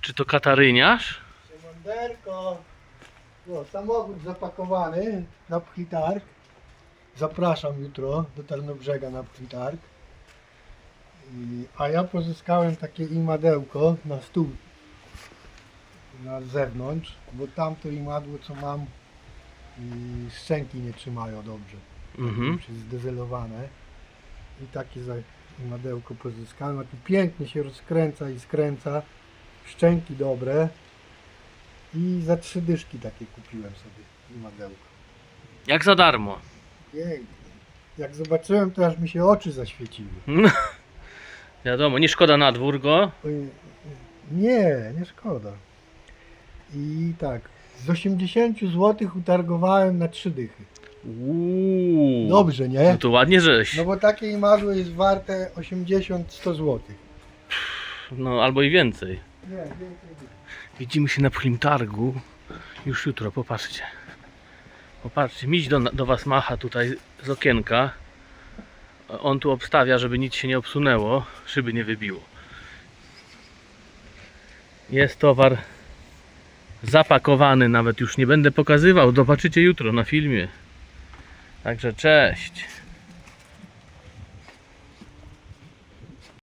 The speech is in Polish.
Czy to kataryniarz? Siemanderko. No, samochód zapakowany na pchitarg. Zapraszam jutro do Tarnobrzega na pchitarg. I- A ja pozyskałem takie imadełko na stół na zewnątrz, bo tamto imadło co mam i szczęki nie trzymają dobrze. Mhm. Już jest zdezelowane. I takie za imadełko pozyskałem. A tu pięknie się rozkręca i skręca. Szczęki dobre. I za trzy dyszki takie kupiłem sobie imadełko. Jak za darmo. Pięknie. Jak zobaczyłem, to aż mi się oczy zaświeciły. Wiadomo, nie szkoda na dwór go. Nie, nie szkoda. I tak, z 80 zł utargowałem na trzy dychy. Uuu. Dobrze, nie? No to ładnie żeś. No bo takie imadło jest warte 80-100 zł. No albo i więcej. Widzimy się na Pchlimtargu już jutro, popatrzcie. Popatrzcie, miś do, do Was macha tutaj z okienka. On tu obstawia, żeby nic się nie obsunęło, szyby nie wybiło. Jest towar zapakowany, nawet już nie będę pokazywał, zobaczycie jutro na filmie. Także cześć.